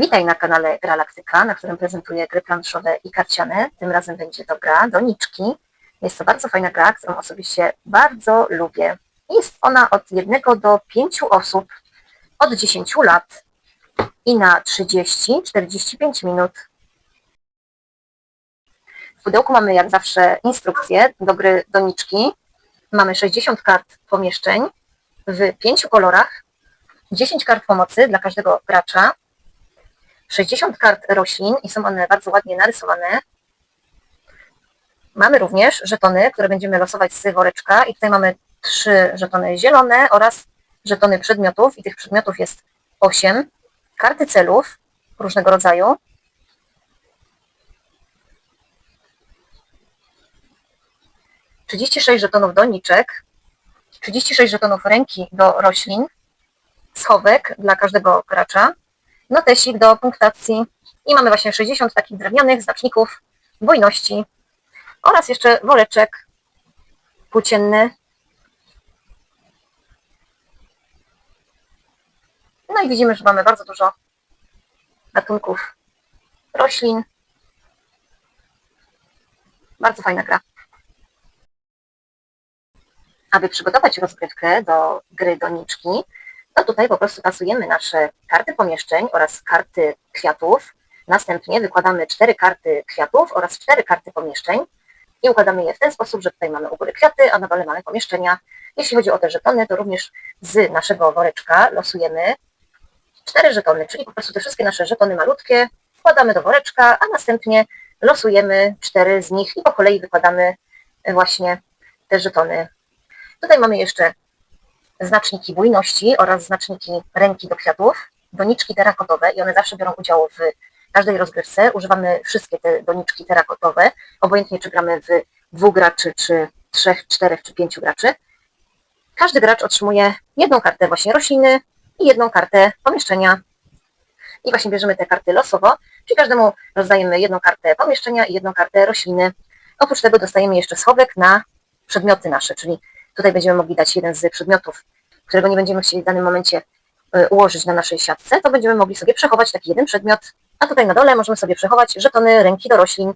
Witaj na kanale Galaktyka, na którym prezentuję gry planszowe i karciane. Tym razem będzie to gra Doniczki. Jest to bardzo fajna gra, którą osobiście bardzo lubię. Jest ona od 1 do 5 osób, od 10 lat i na 30-45 minut. W pudełku mamy jak zawsze instrukcję do gry Doniczki. Mamy 60 kart pomieszczeń w 5 kolorach, 10 kart pomocy dla każdego gracza, 60 kart roślin i są one bardzo ładnie narysowane. Mamy również żetony, które będziemy losować z woreczka i tutaj mamy trzy żetony zielone oraz żetony przedmiotów i tych przedmiotów jest 8. Karty celów różnego rodzaju. Trzydzieści sześć żetonów doniczek, 36 żetonów ręki do roślin, schowek dla każdego gracza, notesik do punktacji i mamy właśnie 60 takich drewnianych znaczników bujności oraz jeszcze woreczek płócienny. No i widzimy, że mamy bardzo dużo gatunków roślin. Bardzo fajna gra. Aby przygotować rozgrywkę do gry doniczki, to tutaj po prostu pasujemy nasze karty pomieszczeń oraz karty kwiatów. Następnie wykładamy cztery karty kwiatów oraz cztery karty pomieszczeń i układamy je w ten sposób, że tutaj mamy u góry kwiaty, a na dole mamy pomieszczenia. Jeśli chodzi o te żetony, to również z naszego woreczka losujemy cztery żetony, czyli po prostu te wszystkie nasze żetony malutkie wkładamy do woreczka, a następnie losujemy cztery z nich i po kolei wykładamy właśnie te żetony. Tutaj mamy jeszcze znaczniki bujności oraz znaczniki ręki do kwiatów, doniczki terakotowe i one zawsze biorą udział w każdej rozgrywce. Używamy wszystkie te doniczki terakotowe, obojętnie czy gramy w dwóch graczy, czy trzech, czterech, czy pięciu graczy. Każdy gracz otrzymuje jedną kartę właśnie rośliny i jedną kartę pomieszczenia. I właśnie bierzemy te karty losowo, czyli każdemu rozdajemy jedną kartę pomieszczenia i jedną kartę rośliny. Oprócz tego dostajemy jeszcze schowek na przedmioty nasze, czyli Tutaj będziemy mogli dać jeden z przedmiotów, którego nie będziemy chcieli w danym momencie y, ułożyć na naszej siatce, to będziemy mogli sobie przechować taki jeden przedmiot, a tutaj na dole możemy sobie przechować żetony ręki do roślin,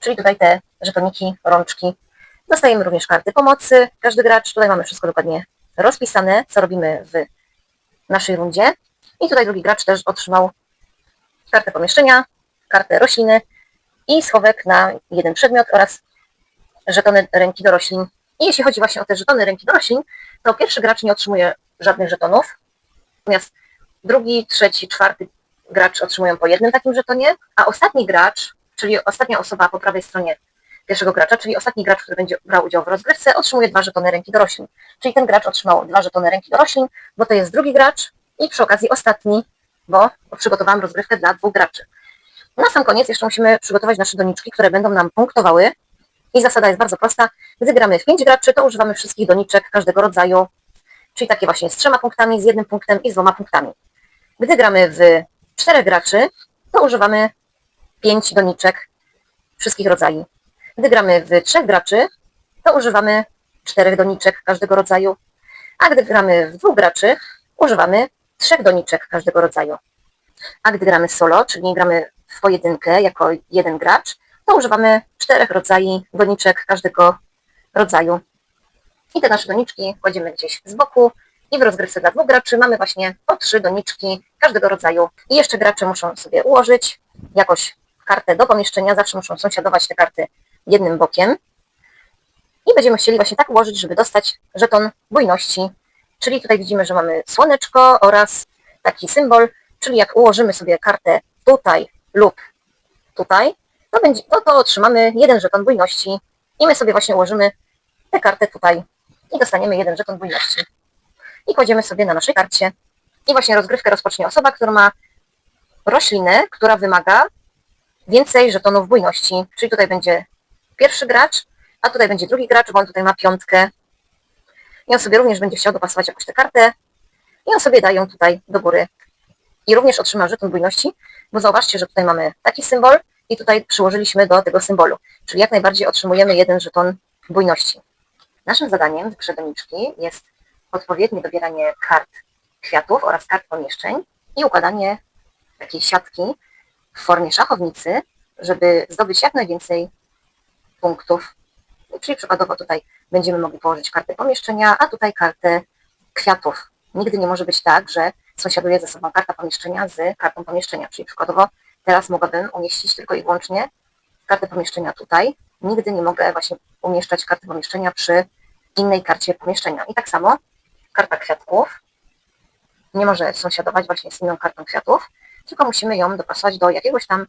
czyli tutaj te żetoniki, rączki. Dostajemy również karty pomocy, każdy gracz, tutaj mamy wszystko dokładnie rozpisane, co robimy w naszej rundzie. I tutaj drugi gracz też otrzymał kartę pomieszczenia, kartę rośliny i schowek na jeden przedmiot oraz żetony ręki do roślin i jeśli chodzi właśnie o te żetony ręki do roślin, to pierwszy gracz nie otrzymuje żadnych żetonów, natomiast drugi, trzeci, czwarty gracz otrzymują po jednym takim żetonie, a ostatni gracz, czyli ostatnia osoba po prawej stronie pierwszego gracza, czyli ostatni gracz, który będzie brał udział w rozgrywce, otrzymuje dwa żetony ręki do roślin. Czyli ten gracz otrzymał dwa żetony ręki do roślin, bo to jest drugi gracz i przy okazji ostatni, bo przygotowałam rozgrywkę dla dwóch graczy. Na sam koniec jeszcze musimy przygotować nasze doniczki, które będą nam punktowały i zasada jest bardzo prosta. Gdy gramy w 5 graczy, to używamy wszystkich doniczek każdego rodzaju, czyli takie właśnie z trzema punktami, z jednym punktem i z dwoma punktami. Gdy gramy w 4 graczy, to używamy 5 doniczek wszystkich rodzajów. Gdy gramy w 3 graczy, to używamy 4 doniczek każdego rodzaju, a gdy gramy w dwóch graczy, używamy 3 doniczek każdego rodzaju. A gdy gramy solo, czyli gramy w pojedynkę jako jeden gracz, to używamy czterech rodzajów doniczek każdego rodzaju. I te nasze doniczki kładziemy gdzieś z boku i w rozgrywce dla dwóch graczy mamy właśnie po trzy doniczki każdego rodzaju. I jeszcze gracze muszą sobie ułożyć jakoś kartę do pomieszczenia, zawsze muszą sąsiadować te karty jednym bokiem. I będziemy chcieli właśnie tak ułożyć, żeby dostać żeton bujności. Czyli tutaj widzimy, że mamy słoneczko oraz taki symbol, czyli jak ułożymy sobie kartę tutaj lub tutaj, to, będzie, to, to otrzymamy jeden żeton bujności i my sobie właśnie ułożymy tę kartę tutaj i dostaniemy jeden żeton bujności. I kładziemy sobie na naszej karcie. I właśnie rozgrywkę rozpocznie osoba, która ma roślinę, która wymaga więcej żetonów bujności. Czyli tutaj będzie pierwszy gracz, a tutaj będzie drugi gracz, bo on tutaj ma piątkę. I on sobie również będzie chciał dopasować jakąś tę kartę. I on sobie daje ją tutaj do góry. I również otrzyma żeton bujności, bo zauważcie, że tutaj mamy taki symbol, i tutaj przyłożyliśmy do tego symbolu, czyli jak najbardziej otrzymujemy jeden żeton bujności. Naszym zadaniem w grze doniczki jest odpowiednie dobieranie kart kwiatów oraz kart pomieszczeń i układanie takiej siatki w formie szachownicy, żeby zdobyć jak najwięcej punktów. Czyli przykładowo tutaj będziemy mogli położyć kartę pomieszczenia, a tutaj kartę kwiatów. Nigdy nie może być tak, że sąsiaduje ze sobą karta pomieszczenia z kartą pomieszczenia. Czyli przykładowo teraz mogłabym umieścić tylko i wyłącznie kartę pomieszczenia tutaj. Nigdy nie mogę właśnie umieszczać karty pomieszczenia przy innej karcie pomieszczenia. I tak samo karta kwiatków nie może sąsiadować właśnie z inną kartą kwiatów, tylko musimy ją dopasować do jakiegoś tam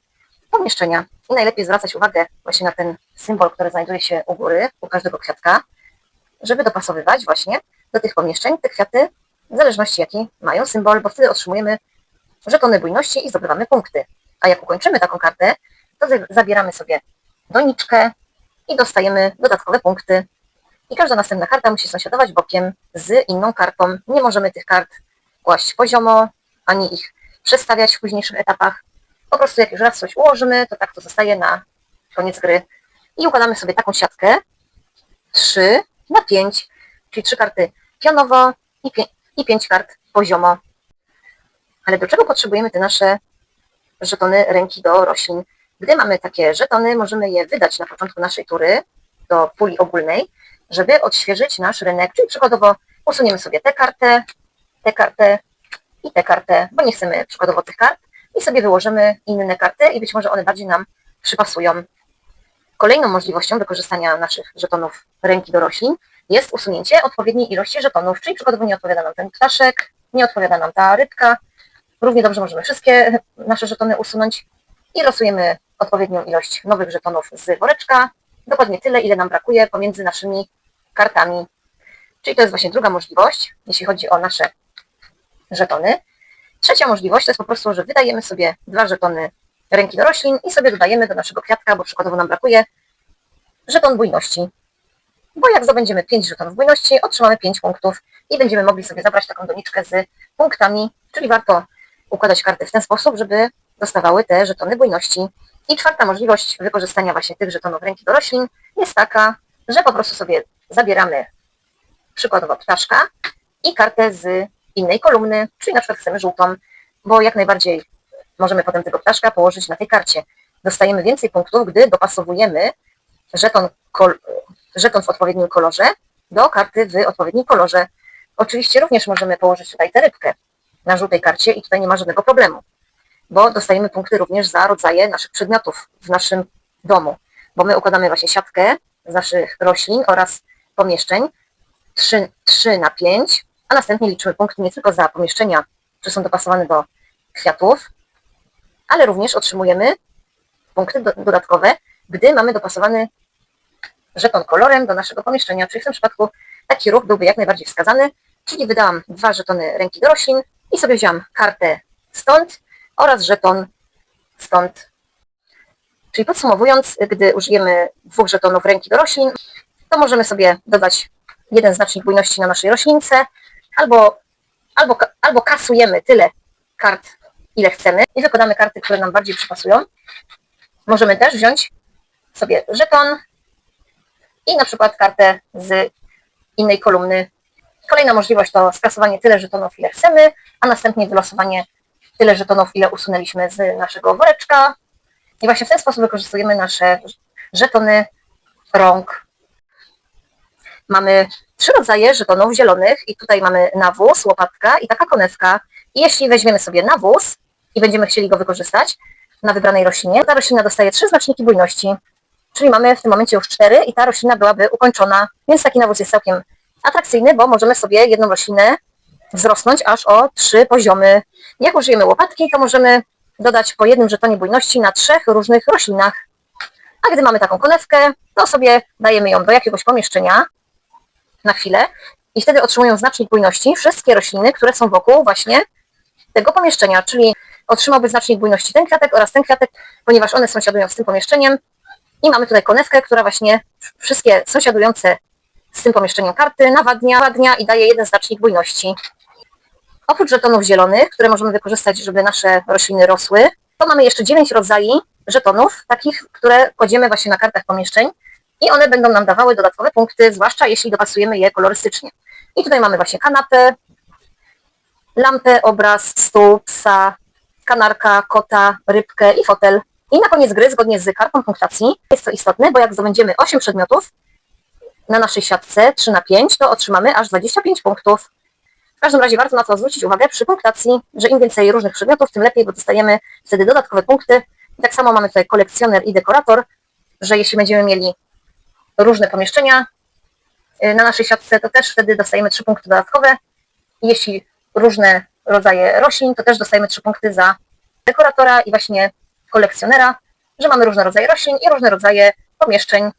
pomieszczenia. I najlepiej zwracać uwagę właśnie na ten symbol, który znajduje się u góry, u każdego kwiatka, żeby dopasowywać właśnie do tych pomieszczeń te kwiaty w zależności jaki mają symbol, bo wtedy otrzymujemy żetony bujności i zdobywamy punkty. A jak ukończymy taką kartę, to za- zabieramy sobie doniczkę i dostajemy dodatkowe punkty. I każda następna karta musi sąsiadować bokiem z inną kartą. Nie możemy tych kart kłaść poziomo, ani ich przestawiać w późniejszych etapach. Po prostu jak już raz coś ułożymy, to tak to zostaje na koniec gry. I układamy sobie taką siatkę 3 na 5, czyli 3 karty pionowo i 5, i 5 kart poziomo. Ale do czego potrzebujemy te nasze żetony ręki do roślin? Gdy mamy takie żetony, możemy je wydać na początku naszej tury do puli ogólnej, żeby odświeżyć nasz rynek, czyli przykładowo usuniemy sobie tę kartę, tę kartę i tę kartę, bo nie chcemy przykładowo tych kart i sobie wyłożymy inne karty i być może one bardziej nam przypasują. Kolejną możliwością wykorzystania naszych żetonów ręki do roślin jest usunięcie odpowiedniej ilości żetonów, czyli przykładowo nie odpowiada nam ten ptaszek, nie odpowiada nam ta rybka. Równie dobrze możemy wszystkie nasze żetony usunąć i losujemy odpowiednią ilość nowych żetonów z woreczka, dokładnie tyle, ile nam brakuje pomiędzy naszymi kartami. Czyli to jest właśnie druga możliwość, jeśli chodzi o nasze żetony. Trzecia możliwość to jest po prostu, że wydajemy sobie dwa żetony ręki do roślin i sobie dodajemy do naszego kwiatka, bo przykładowo nam brakuje żeton bujności. Bo jak zdobędziemy 5 żetonów bujności, otrzymamy 5 punktów i będziemy mogli sobie zabrać taką doniczkę z punktami, czyli warto układać karty w ten sposób, żeby dostawały te żetony bujności. I czwarta możliwość wykorzystania właśnie tych żetonów ręki do roślin jest taka, że po prostu sobie zabieramy przykładowo ptaszka i kartę z innej kolumny, czyli na przykład chcemy żółtą, bo jak najbardziej możemy potem tego ptaszka położyć na tej karcie. Dostajemy więcej punktów, gdy dopasowujemy żeton, kol, żeton w odpowiednim kolorze do karty w odpowiednim kolorze. Oczywiście również możemy położyć tutaj tę rybkę na żółtej karcie i tutaj nie ma żadnego problemu, bo dostajemy punkty również za rodzaje naszych przedmiotów w naszym domu, bo my układamy właśnie siatkę z naszych roślin oraz pomieszczeń 3, 3 na 5, a następnie liczymy punkty nie tylko za pomieszczenia, które są dopasowane do kwiatów, ale również otrzymujemy punkty do, dodatkowe, gdy mamy dopasowany żeton kolorem do naszego pomieszczenia, czyli w tym przypadku taki ruch byłby jak najbardziej wskazany, czyli wydałam dwa żetony ręki do roślin i sobie wziąłam kartę stąd oraz żeton stąd. Czyli podsumowując, gdy użyjemy dwóch żetonów ręki do roślin, to możemy sobie dodać jeden znacznik bujności na naszej roślince, albo, albo, albo kasujemy tyle kart, ile chcemy i wykładamy karty, które nam bardziej przypasują. Możemy też wziąć sobie żeton i na przykład kartę z innej kolumny. Kolejna możliwość to skasowanie tyle żetonów, ile chcemy, a następnie wylosowanie tyle żetonów, ile usunęliśmy z naszego woreczka. I właśnie w ten sposób wykorzystujemy nasze żetony rąk. Mamy trzy rodzaje żetonów zielonych i tutaj mamy nawóz, łopatka i taka konewka. I jeśli weźmiemy sobie nawóz i będziemy chcieli go wykorzystać na wybranej roślinie, ta roślina dostaje trzy znaczniki bujności. Czyli mamy w tym momencie już cztery i ta roślina byłaby ukończona. Więc taki nawóz jest całkiem atrakcyjny, bo możemy sobie jedną roślinę wzrosnąć aż o trzy poziomy. Jak użyjemy łopatki, to możemy dodać po jednym żetonie bujności na trzech różnych roślinach. A gdy mamy taką konewkę, to sobie dajemy ją do jakiegoś pomieszczenia na chwilę i wtedy otrzymują znacznik bujności wszystkie rośliny, które są wokół właśnie tego pomieszczenia, czyli otrzymałby znacznik bujności ten kwiatek oraz ten kwiatek, ponieważ one sąsiadują z tym pomieszczeniem i mamy tutaj konewkę, która właśnie wszystkie sąsiadujące z tym pomieszczeniem karty nawadnia, nawadnia i daje jeden znacznik bujności. Oprócz żetonów zielonych, które możemy wykorzystać, żeby nasze rośliny rosły, to mamy jeszcze 9 rodzajów żetonów, takich, które kładziemy właśnie na kartach pomieszczeń i one będą nam dawały dodatkowe punkty, zwłaszcza jeśli dopasujemy je kolorystycznie. I tutaj mamy właśnie kanapę, lampę, obraz, stół, psa, kanarka, kota, rybkę i fotel. I na koniec gry, zgodnie z kartą punktacji, jest to istotne, bo jak zdobędziemy 8 przedmiotów na naszej siatce 3 na 5, to otrzymamy aż 25 punktów. W każdym razie warto na to zwrócić uwagę przy punktacji, że im więcej różnych przedmiotów, tym lepiej, bo dostajemy wtedy dodatkowe punkty. I tak samo mamy tutaj kolekcjoner i dekorator, że jeśli będziemy mieli różne pomieszczenia y, na naszej siatce, to też wtedy dostajemy 3 punkty dodatkowe. I jeśli różne rodzaje roślin, to też dostajemy 3 punkty za dekoratora i właśnie kolekcjonera, że mamy różne rodzaje roślin i różne rodzaje pomieszczeń.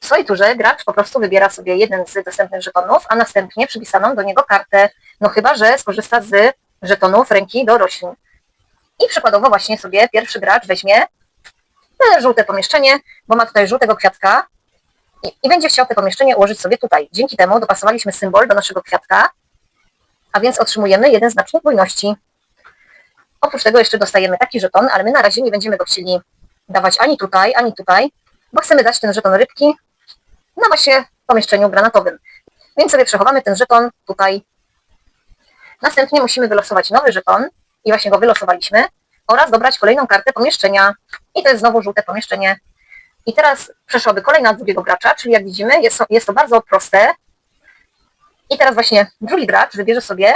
W swojej turze gracz po prostu wybiera sobie jeden z dostępnych żetonów, a następnie przypisaną do niego kartę, no chyba, że skorzysta z żetonów ręki do roślin. I przykładowo właśnie sobie pierwszy gracz weźmie te żółte pomieszczenie, bo ma tutaj żółtego kwiatka i, i będzie chciał to pomieszczenie ułożyć sobie tutaj. Dzięki temu dopasowaliśmy symbol do naszego kwiatka, a więc otrzymujemy jeden znacznik bujności. Oprócz tego jeszcze dostajemy taki żeton, ale my na razie nie będziemy go chcieli dawać ani tutaj, ani tutaj, bo chcemy dać ten żeton rybki na właśnie pomieszczeniu granatowym. Więc sobie przechowamy ten żeton tutaj. Następnie musimy wylosować nowy żeton i właśnie go wylosowaliśmy oraz dobrać kolejną kartę pomieszczenia. I to jest znowu żółte pomieszczenie. I teraz przeszłoby kolejna drugiego gracza, czyli jak widzimy jest jest to bardzo proste. I teraz właśnie drugi gracz wybierze sobie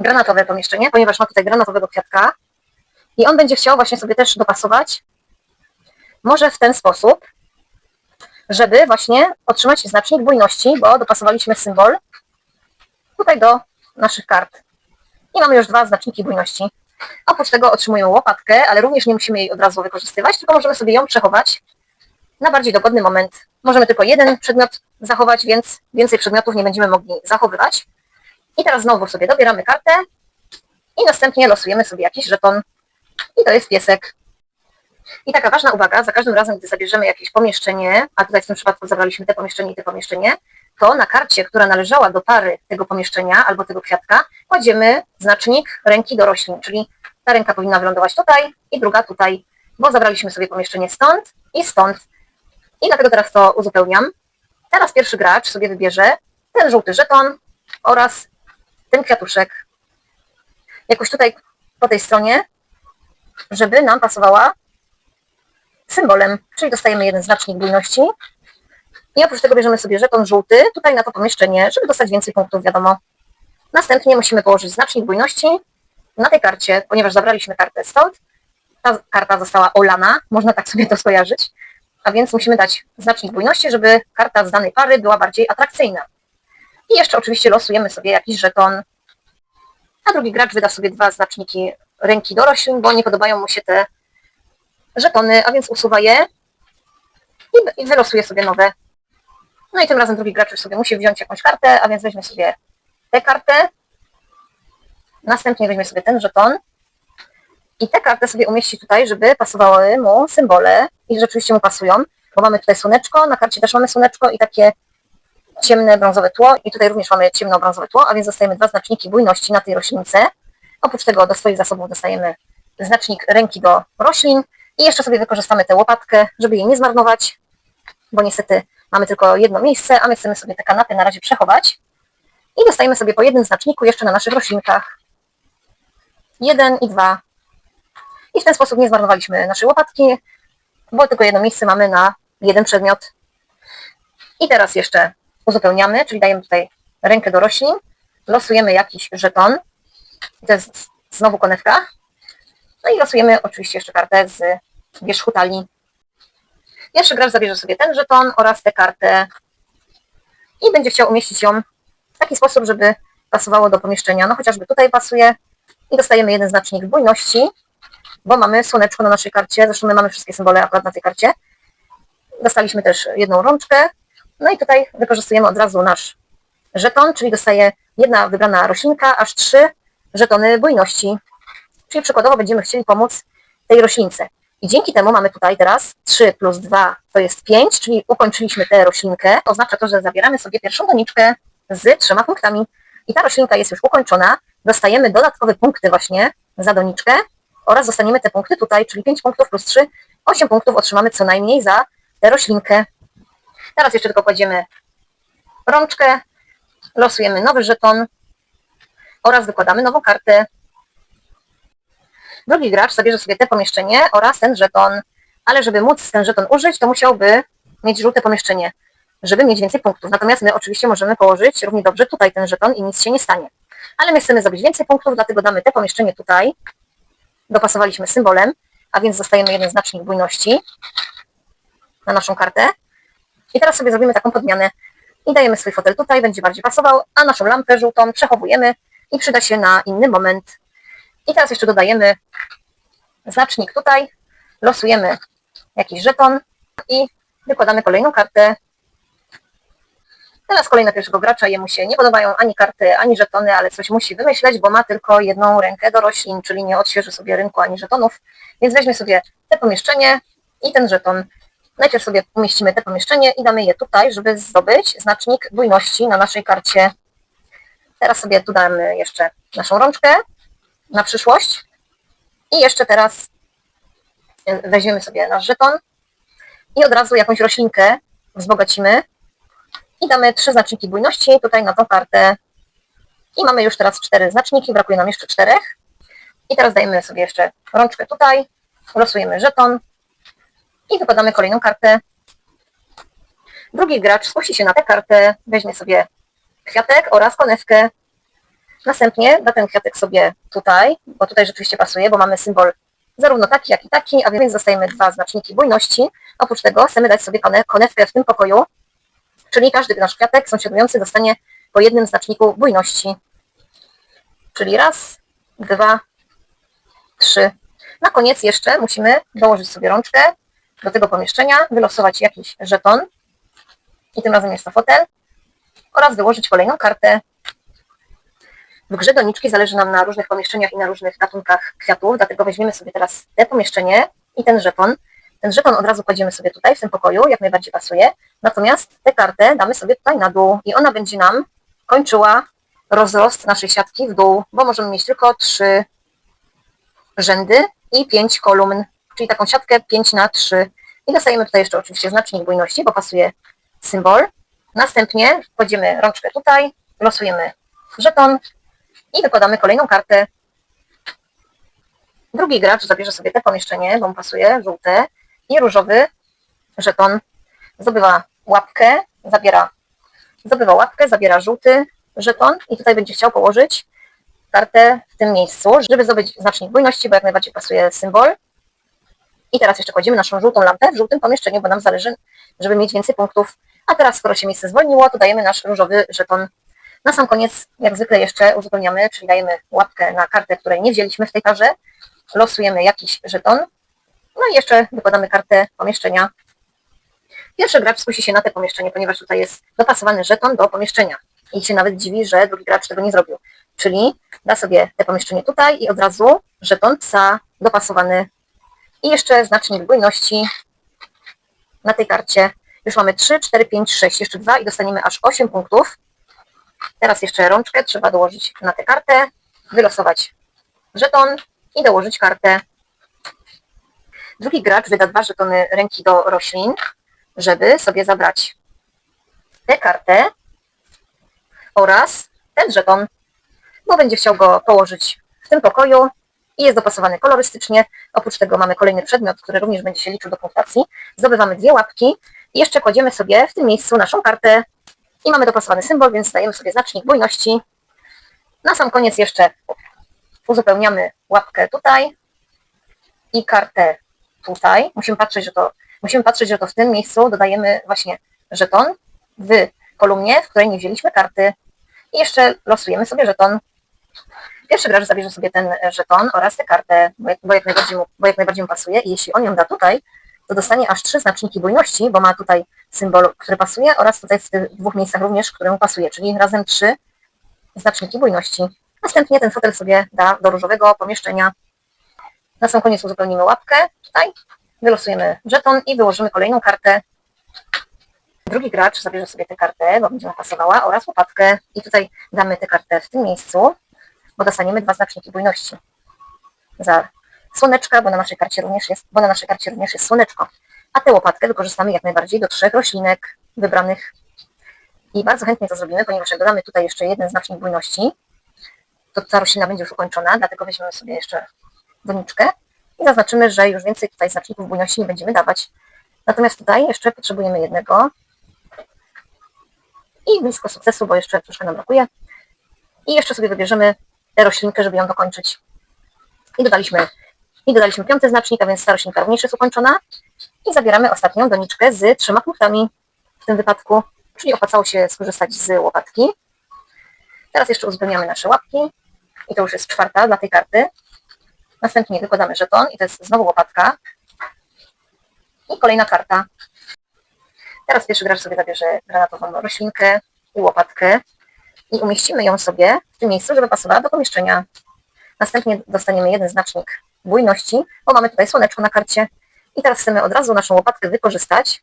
granatowe pomieszczenie, ponieważ ma tutaj granatowego kwiatka i on będzie chciał właśnie sobie też dopasować może w ten sposób, żeby właśnie otrzymać znacznik bujności, bo dopasowaliśmy symbol tutaj do naszych kart. I mamy już dwa znaczniki bujności. Oprócz tego otrzymujemy łopatkę, ale również nie musimy jej od razu wykorzystywać, tylko możemy sobie ją przechować na bardziej dogodny moment. Możemy tylko jeden przedmiot zachować, więc więcej przedmiotów nie będziemy mogli zachowywać. I teraz znowu sobie dobieramy kartę i następnie losujemy sobie jakiś żeton. I to jest piesek. I taka ważna uwaga, za każdym razem, gdy zabierzemy jakieś pomieszczenie, a tutaj w tym przypadku zabraliśmy te pomieszczenie i te pomieszczenie, to na karcie, która należała do pary tego pomieszczenia albo tego kwiatka, kładziemy znacznik ręki do roślin, czyli ta ręka powinna wylądować tutaj i druga tutaj, bo zabraliśmy sobie pomieszczenie stąd i stąd. I dlatego teraz to uzupełniam. Teraz pierwszy gracz sobie wybierze ten żółty żeton oraz ten kwiatuszek. Jakoś tutaj po tej stronie, żeby nam pasowała symbolem, czyli dostajemy jeden znacznik bujności. I oprócz tego bierzemy sobie żeton żółty tutaj na to pomieszczenie, żeby dostać więcej punktów, wiadomo. Następnie musimy położyć znacznik bujności na tej karcie, ponieważ zabraliśmy kartę stąd. Ta karta została olana, można tak sobie to skojarzyć. A więc musimy dać znacznik bujności, żeby karta z danej pary była bardziej atrakcyjna. I jeszcze oczywiście losujemy sobie jakiś żeton. A drugi gracz wyda sobie dwa znaczniki ręki do roślin, bo nie podobają mu się te żetony, a więc usuwa je i, i wylosuje sobie nowe. No i tym razem drugi gracz już sobie musi wziąć jakąś kartę, a więc weźmie sobie tę kartę, następnie weźmie sobie ten żeton i tę kartę sobie umieści tutaj, żeby pasowały mu symbole i rzeczywiście mu pasują, bo mamy tutaj słoneczko, na karcie też mamy słoneczko i takie ciemne brązowe tło i tutaj również mamy ciemno brązowe tło, a więc dostajemy dwa znaczniki bujności na tej roślince. Oprócz tego do swoich zasobów dostajemy znacznik ręki do roślin i jeszcze sobie wykorzystamy tę łopatkę, żeby jej nie zmarnować, bo niestety mamy tylko jedno miejsce, a my chcemy sobie te kanapy na razie przechować. I dostajemy sobie po jednym znaczniku jeszcze na naszych roślinkach. Jeden i dwa. I w ten sposób nie zmarnowaliśmy naszej łopatki, bo tylko jedno miejsce mamy na jeden przedmiot. I teraz jeszcze uzupełniamy, czyli dajemy tutaj rękę do roślin, losujemy jakiś żeton. To jest znowu konewka. No i losujemy oczywiście jeszcze kartę z wierzchu talii. Pierwszy gracz zabierze sobie ten żeton oraz tę kartę i będzie chciał umieścić ją w taki sposób, żeby pasowało do pomieszczenia. No chociażby tutaj pasuje i dostajemy jeden znacznik bujności, bo mamy słoneczko na naszej karcie, zresztą my mamy wszystkie symbole akurat na tej karcie. Dostaliśmy też jedną rączkę, no i tutaj wykorzystujemy od razu nasz żeton, czyli dostaje jedna wybrana roślinka, aż trzy żetony bujności. Czyli przykładowo będziemy chcieli pomóc tej roślince. I dzięki temu mamy tutaj teraz 3 plus 2 to jest 5, czyli ukończyliśmy tę roślinkę. Oznacza to, że zabieramy sobie pierwszą doniczkę z trzema punktami. I ta roślinka jest już ukończona. Dostajemy dodatkowe punkty właśnie za doniczkę oraz dostaniemy te punkty tutaj, czyli 5 punktów plus 3, 8 punktów otrzymamy co najmniej za tę roślinkę. Teraz jeszcze tylko kładziemy rączkę, losujemy nowy żeton oraz wykładamy nową kartę. Drugi gracz zabierze sobie te pomieszczenie oraz ten żeton, ale żeby móc ten żeton użyć, to musiałby mieć żółte pomieszczenie, żeby mieć więcej punktów. Natomiast my oczywiście możemy położyć równie dobrze tutaj ten żeton i nic się nie stanie. Ale my chcemy zrobić więcej punktów, dlatego damy te pomieszczenie tutaj. Dopasowaliśmy symbolem, a więc dostajemy jeden znacznik bujności na naszą kartę. I teraz sobie zrobimy taką podmianę i dajemy swój fotel tutaj, będzie bardziej pasował, a naszą lampę żółtą przechowujemy i przyda się na inny moment. I teraz jeszcze dodajemy znacznik tutaj, losujemy jakiś żeton i wykładamy kolejną kartę. Teraz kolej na pierwszego gracza, jemu się nie podobają ani karty, ani żetony, ale coś musi wymyśleć, bo ma tylko jedną rękę do roślin, czyli nie odświeży sobie rynku ani żetonów, więc weźmie sobie te pomieszczenie i ten żeton. Najpierw sobie umieścimy te pomieszczenie i damy je tutaj, żeby zdobyć znacznik bujności na naszej karcie. Teraz sobie tu damy jeszcze naszą rączkę na przyszłość i jeszcze teraz weźmiemy sobie nasz żeton i od razu jakąś roślinkę wzbogacimy i damy trzy znaczniki bujności tutaj na tą kartę. I mamy już teraz cztery znaczniki, brakuje nam jeszcze czterech. I teraz dajemy sobie jeszcze rączkę tutaj, losujemy żeton i wykładamy kolejną kartę. Drugi gracz skusi się na tę kartę, weźmie sobie kwiatek oraz konewkę. Następnie da ten kwiatek sobie tutaj, bo tutaj rzeczywiście pasuje, bo mamy symbol zarówno taki, jak i taki, a więc dostajemy dwa znaczniki bujności. Oprócz tego chcemy dać sobie konewkę w tym pokoju, czyli każdy nasz kwiatek sąsiadujący dostanie po jednym znaczniku bujności. Czyli raz, dwa, trzy. Na koniec jeszcze musimy dołożyć sobie rączkę do tego pomieszczenia, wylosować jakiś żeton i tym razem jest to fotel oraz wyłożyć kolejną kartę. W grze doniczki zależy nam na różnych pomieszczeniach i na różnych gatunkach kwiatów, dlatego weźmiemy sobie teraz te pomieszczenie i ten żeton. Ten żeton od razu kładziemy sobie tutaj, w tym pokoju, jak najbardziej pasuje. Natomiast tę kartę damy sobie tutaj na dół i ona będzie nam kończyła rozrost naszej siatki w dół, bo możemy mieć tylko trzy rzędy i pięć kolumn, czyli taką siatkę 5 na 3. I dostajemy tutaj jeszcze oczywiście znacznik bujności, bo pasuje symbol. Następnie kładziemy rączkę tutaj, losujemy żeton i wykładamy kolejną kartę. Drugi gracz zabierze sobie te pomieszczenie, bo mu pasuje, żółte i różowy żeton. Zdobywa łapkę, zabiera, zdobywa łapkę, zabiera żółty żeton i tutaj będzie chciał położyć kartę w tym miejscu, żeby zdobyć znacznik bujności, bo jak najbardziej pasuje symbol. I teraz jeszcze kładziemy naszą żółtą lampę w żółtym pomieszczeniu, bo nam zależy, żeby mieć więcej punktów. A teraz, skoro się miejsce zwolniło, to dajemy nasz różowy żeton. Na sam koniec, jak zwykle jeszcze uzupełniamy, czyli dajemy łapkę na kartę, której nie wzięliśmy w tej parze, losujemy jakiś żeton, no i jeszcze wykładamy kartę pomieszczenia. Pierwszy gracz skusi się na te pomieszczenie, ponieważ tutaj jest dopasowany żeton do pomieszczenia. I się nawet dziwi, że drugi gracz tego nie zrobił. Czyli da sobie te pomieszczenie tutaj i od razu żeton psa dopasowany. I jeszcze znacznik bujności na tej karcie. Już mamy 3, 4, 5, 6, jeszcze 2 i dostaniemy aż 8 punktów. Teraz jeszcze rączkę trzeba dołożyć na tę kartę, wylosować żeton i dołożyć kartę. Drugi gracz wyda dwa żetony ręki do roślin, żeby sobie zabrać tę kartę oraz ten żeton, bo będzie chciał go położyć w tym pokoju i jest dopasowany kolorystycznie. Oprócz tego mamy kolejny przedmiot, który również będzie się liczył do punktacji. Zdobywamy dwie łapki i jeszcze kładziemy sobie w tym miejscu naszą kartę i mamy dopasowany symbol, więc dajemy sobie znacznik bujności. Na sam koniec jeszcze uzupełniamy łapkę tutaj i kartę tutaj. Musimy patrzeć, że to, musimy patrzeć, że to w tym miejscu dodajemy właśnie żeton w kolumnie, w której nie wzięliśmy karty. I jeszcze losujemy sobie żeton. Pierwszy gracz zabierze sobie ten żeton oraz tę kartę, bo jak, najbardziej, mu, bo jak najbardziej mu pasuje i jeśli on ją da tutaj, to dostanie aż trzy znaczniki bujności, bo ma tutaj symbol, który pasuje oraz tutaj w tych dwóch miejscach również, który mu pasuje, czyli razem trzy znaczniki bujności. Następnie ten fotel sobie da do różowego pomieszczenia. Na sam koniec uzupełnimy łapkę tutaj, wylosujemy żeton i wyłożymy kolejną kartę. Drugi gracz zabierze sobie tę kartę, bo będzie mu pasowała, oraz łopatkę i tutaj damy tę kartę w tym miejscu, bo dostaniemy dwa znaczniki bujności. Za słoneczka, bo na naszej karcie również jest, bo na naszej karcie również jest słoneczko. A tę łopatkę wykorzystamy jak najbardziej do trzech roślinek wybranych. I bardzo chętnie to zrobimy, ponieważ jak dodamy tutaj jeszcze jeden znacznik bujności, to ta roślina będzie już ukończona, dlatego weźmiemy sobie jeszcze doniczkę i zaznaczymy, że już więcej tutaj znaczników bujności nie będziemy dawać. Natomiast tutaj jeszcze potrzebujemy jednego i blisko sukcesu, bo jeszcze troszkę nam brakuje. I jeszcze sobie wybierzemy tę roślinkę, żeby ją dokończyć. I dodaliśmy, i dodaliśmy piąty znacznik, a więc ta roślinka również jest ukończona. I zabieramy ostatnią doniczkę z trzema punktami w tym wypadku, czyli opłacało się skorzystać z łopatki. Teraz jeszcze uzupełniamy nasze łapki i to już jest czwarta dla tej karty. Następnie wykładamy żeton i to jest znowu łopatka. I kolejna karta. Teraz pierwszy gracz sobie zabierze granatową roślinkę i łopatkę i umieścimy ją sobie w tym miejscu, żeby pasowała do pomieszczenia. Następnie dostaniemy jeden znacznik bujności, bo mamy tutaj słoneczko na karcie. I teraz chcemy od razu naszą łopatkę wykorzystać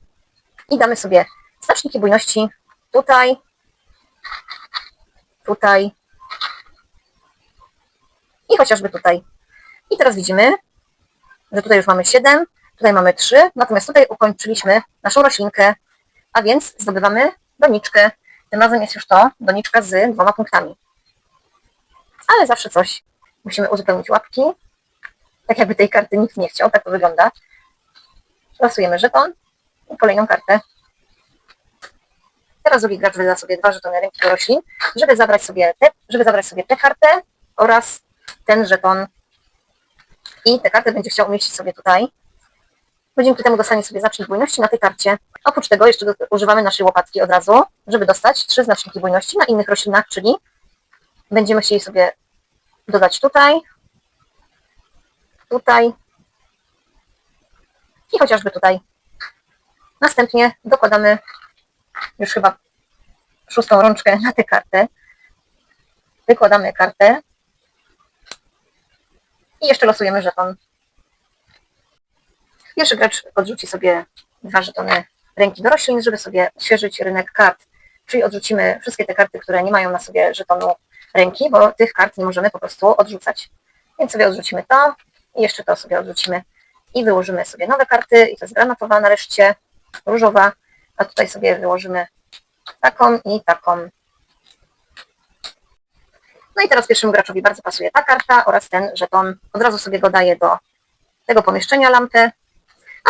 i damy sobie znaczniki bujności tutaj, tutaj i chociażby tutaj. I teraz widzimy, że tutaj już mamy 7, tutaj mamy 3, natomiast tutaj ukończyliśmy naszą roślinkę, a więc zdobywamy doniczkę. Tym razem jest już to doniczka z dwoma punktami. Ale zawsze coś. Musimy uzupełnić łapki. Tak jakby tej karty nikt nie chciał, tak to wygląda. Losujemy żeton i kolejną kartę. Teraz drugi gracz wyda sobie dwa żetony ręki do roślin, żeby zabrać sobie te, żeby zabrać sobie tę kartę oraz ten żeton. I tę kartę będzie chciał umieścić sobie tutaj. Bo dzięki temu dostanie sobie znacznik bujności na tej karcie. Oprócz tego jeszcze używamy naszej łopatki od razu, żeby dostać trzy znaczniki bujności na innych roślinach, czyli będziemy chcieli sobie dodać tutaj, tutaj i chociażby tutaj. Następnie dokładamy już chyba szóstą rączkę na tę kartę. Wykładamy kartę i jeszcze losujemy żeton. Pierwszy gracz odrzuci sobie dwa żetony ręki do roślin, żeby sobie odświeżyć rynek kart. Czyli odrzucimy wszystkie te karty, które nie mają na sobie żetonu ręki, bo tych kart nie możemy po prostu odrzucać. Więc sobie odrzucimy to i jeszcze to sobie odrzucimy i wyłożymy sobie nowe karty i to jest granatowa nareszcie, różowa, a tutaj sobie wyłożymy taką i taką. No i teraz pierwszemu graczowi bardzo pasuje ta karta oraz ten żeton. Od razu sobie go daje do tego pomieszczenia lampę,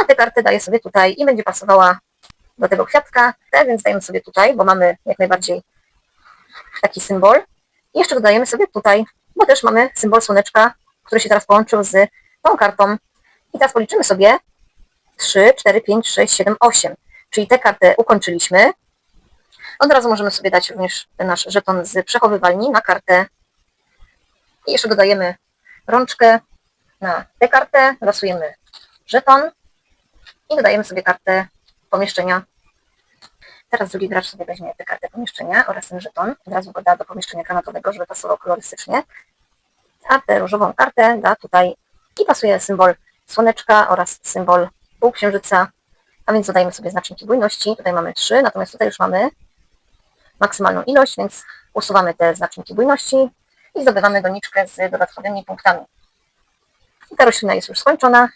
a tę kartę daje sobie tutaj i będzie pasowała do tego kwiatka, te, więc dajemy sobie tutaj, bo mamy jak najbardziej taki symbol. I jeszcze dodajemy sobie tutaj, bo też mamy symbol słoneczka, który się teraz połączył z tą kartą. I teraz policzymy sobie 3, 4, 5, 6, 7, 8. Czyli tę kartę ukończyliśmy. Od razu możemy sobie dać również nasz żeton z przechowywalni na kartę. I jeszcze dodajemy rączkę na tę kartę, losujemy żeton i dodajemy sobie kartę pomieszczenia. Teraz drugi gracz sobie weźmie tę kartę pomieszczenia oraz ten żeton. Od razu go da do pomieszczenia granatowego, żeby pasował kolorystycznie. A tę różową kartę da tutaj i pasuje symbol słoneczka oraz symbol półksiężyca. A więc dodajemy sobie znaczniki bujności. Tutaj mamy 3, natomiast tutaj już mamy maksymalną ilość, więc usuwamy te znaczniki bujności i zdobywamy doniczkę z dodatkowymi punktami. I ta roślina jest już skończona.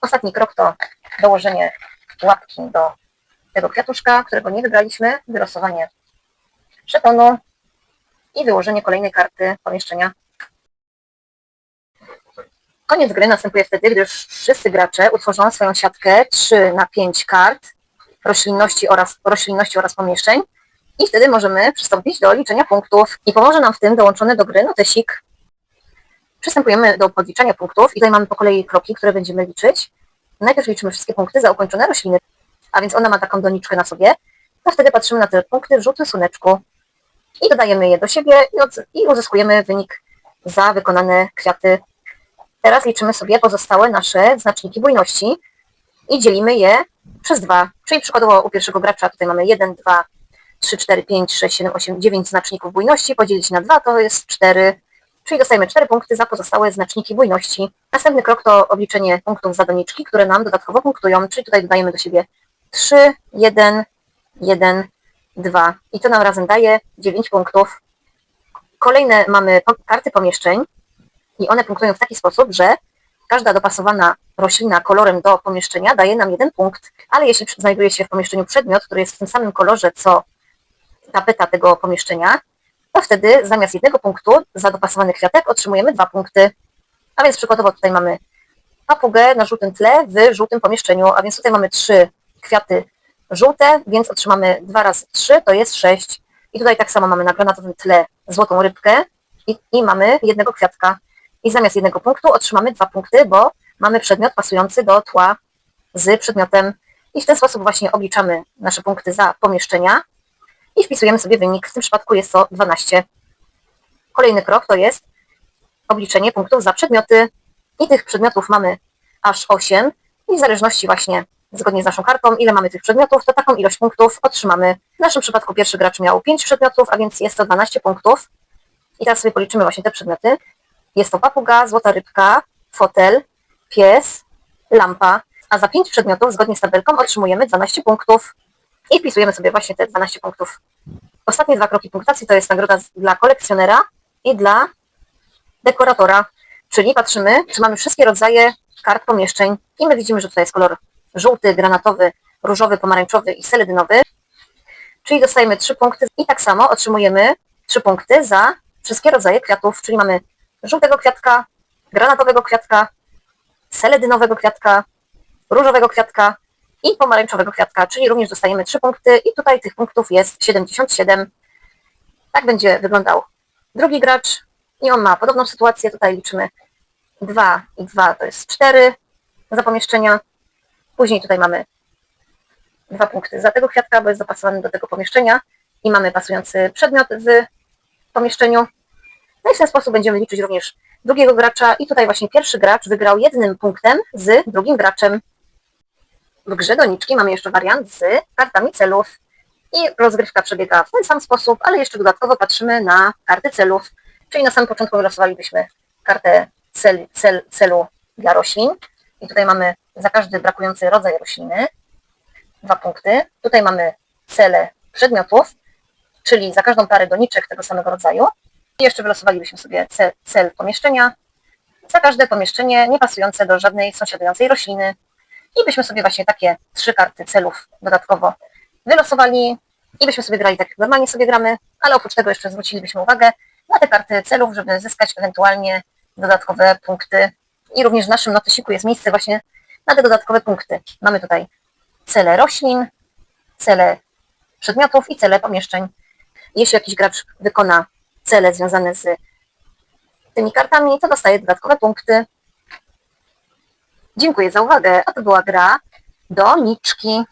Ostatni krok to dołożenie łapki do tego kwiatuszka, którego nie wybraliśmy, wylosowanie żetonu i wyłożenie kolejnej karty pomieszczenia. Koniec gry następuje wtedy, gdy wszyscy gracze utworzą swoją siatkę 3 na 5 kart roślinności oraz, roślinności oraz pomieszczeń i wtedy możemy przystąpić do liczenia punktów i pomoże nam w tym dołączony do gry notesik. Przystępujemy do podliczania punktów i tutaj mamy po kolei kroki, które będziemy liczyć. Najpierw liczymy wszystkie punkty za ukończone rośliny, a więc ona ma taką doniczkę na sobie, a wtedy patrzymy na te punkty w żółtym słoneczku i dodajemy je do siebie i uzyskujemy wynik za wykonane kwiaty. Teraz liczymy sobie pozostałe nasze znaczniki bujności i dzielimy je przez dwa. Czyli przykładowo u pierwszego gracza tutaj mamy 1, 2, 3, 4, 5, 6, 7, 8, 9 znaczników bujności. Podzielić na 2 to jest 4, czyli dostajemy 4 punkty za pozostałe znaczniki bujności. Następny krok to obliczenie punktów za doniczki, które nam dodatkowo punktują, czyli tutaj dodajemy do siebie 3, 1, 1, 2 i to nam razem daje 9 punktów. Kolejne mamy karty pomieszczeń i one punktują w taki sposób, że każda dopasowana roślina kolorem do pomieszczenia daje nam jeden punkt, ale jeśli znajduje się w pomieszczeniu przedmiot, który jest w tym samym kolorze co tapeta tego pomieszczenia, to wtedy zamiast jednego punktu za dopasowany kwiatek otrzymujemy dwa punkty. A więc przykładowo tutaj mamy papugę na żółtym tle w żółtym pomieszczeniu, a więc tutaj mamy trzy kwiaty żółte, więc otrzymamy 2 razy 3, to jest 6. I tutaj tak samo mamy na granatowym tle złotą rybkę i, i mamy jednego kwiatka. I zamiast jednego punktu otrzymamy dwa punkty, bo mamy przedmiot pasujący do tła z przedmiotem. I w ten sposób właśnie obliczamy nasze punkty za pomieszczenia i wpisujemy sobie wynik. W tym przypadku jest to 12. Kolejny krok to jest obliczenie punktów za przedmioty. I tych przedmiotów mamy aż 8. I w zależności właśnie, zgodnie z naszą kartą, ile mamy tych przedmiotów, to taką ilość punktów otrzymamy. W naszym przypadku pierwszy gracz miał 5 przedmiotów, a więc jest to 12 punktów. I teraz sobie policzymy właśnie te przedmioty. Jest to papuga, złota rybka, fotel, pies, lampa, a za 5 przedmiotów zgodnie z tabelką otrzymujemy 12 punktów. I wpisujemy sobie właśnie te 12 punktów. Ostatnie dwa kroki punktacji to jest nagroda dla kolekcjonera i dla dekoratora, czyli patrzymy, czy mamy wszystkie rodzaje kart pomieszczeń i my widzimy, że tutaj jest kolor żółty, granatowy, różowy, pomarańczowy i seledynowy, czyli dostajemy 3 punkty i tak samo otrzymujemy 3 punkty za wszystkie rodzaje kwiatów, czyli mamy żółtego kwiatka, granatowego kwiatka, seledynowego kwiatka, różowego kwiatka i pomarańczowego kwiatka, czyli również dostajemy 3 punkty i tutaj tych punktów jest 77. Tak będzie wyglądał drugi gracz i on ma podobną sytuację. Tutaj liczymy 2 i 2 to jest 4 za pomieszczenia. Później tutaj mamy dwa punkty za tego kwiatka, bo jest dopasowany do tego pomieszczenia i mamy pasujący przedmiot w pomieszczeniu. No i w ten sposób będziemy liczyć również drugiego gracza i tutaj właśnie pierwszy gracz wygrał jednym punktem z drugim graczem. W grze doniczki mamy jeszcze wariant z kartami celów i rozgrywka przebiega w ten sam sposób, ale jeszcze dodatkowo patrzymy na karty celów, czyli na samym początku wylosowalibyśmy kartę cel, cel, celu dla roślin i tutaj mamy za każdy brakujący rodzaj rośliny dwa punkty. Tutaj mamy cele przedmiotów, czyli za każdą parę doniczek tego samego rodzaju. I jeszcze wylosowalibyśmy sobie cel, cel pomieszczenia, za każde pomieszczenie niepasujące do żadnej sąsiadującej rośliny. I byśmy sobie właśnie takie trzy karty celów dodatkowo wylosowali i byśmy sobie grali tak, jak normalnie sobie gramy, ale oprócz tego jeszcze zwrócilibyśmy uwagę na te karty celów, żeby zyskać ewentualnie dodatkowe punkty. I również w naszym notesiku jest miejsce właśnie na te dodatkowe punkty. Mamy tutaj cele roślin, cele przedmiotów i cele pomieszczeń. Jeśli jakiś gracz wykona cele związane z tymi kartami, to dostaje dodatkowe punkty. Dziękuję za uwagę, a to była gra doniczki.